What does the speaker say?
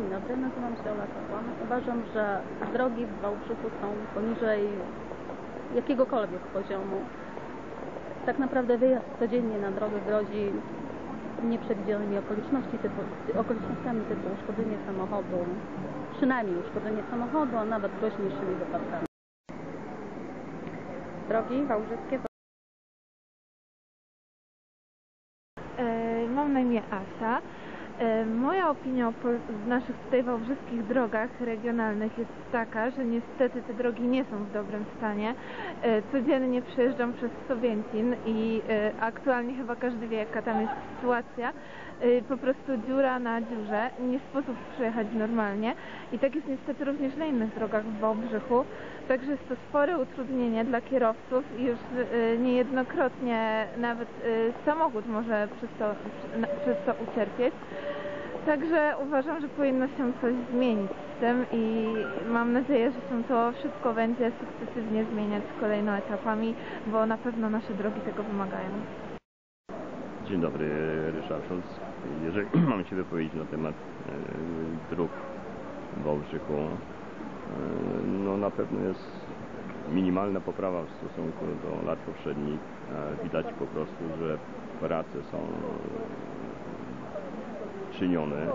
Dzień dobry, nazywam się Ola Kapłan. Uważam, że drogi w Wałbrzychu są poniżej jakiegokolwiek poziomu. Tak naprawdę wyjazd codziennie na drogę grozi nieprzewidzianymi okoliczności typu, okolicznościami typu uszkodzenie samochodu, przynajmniej uszkodzenie samochodu, a nawet groźniejszymi wypadkami. Drogi wałbrzyskie E, Mam na imię Asia. E, Moja opinia o naszych tutaj wałbrzyskich drogach regionalnych jest taka, że niestety te drogi nie są w dobrym stanie. E, Codziennie przejeżdżam przez Sowięcin i e, aktualnie chyba każdy wie jaka tam jest sytuacja. Po prostu dziura na dziurze, nie sposób przejechać normalnie i tak jest niestety również na innych drogach w Wałbrzychu. Także jest to spore utrudnienie dla kierowców i już niejednokrotnie nawet samochód może przez to, przez to ucierpieć. Także uważam, że powinno się coś zmienić z tym i mam nadzieję, że się to szybko będzie sukcesywnie zmieniać kolejno etapami, bo na pewno nasze drogi tego wymagają. Dzień dobry, Ryszard Schulz. Jeżeli mam się wypowiedzieć na temat e, dróg w Wałbrzychu, e, no na pewno jest minimalna poprawa w stosunku do lat poprzednich. Widać po prostu, że prace są e, czynione.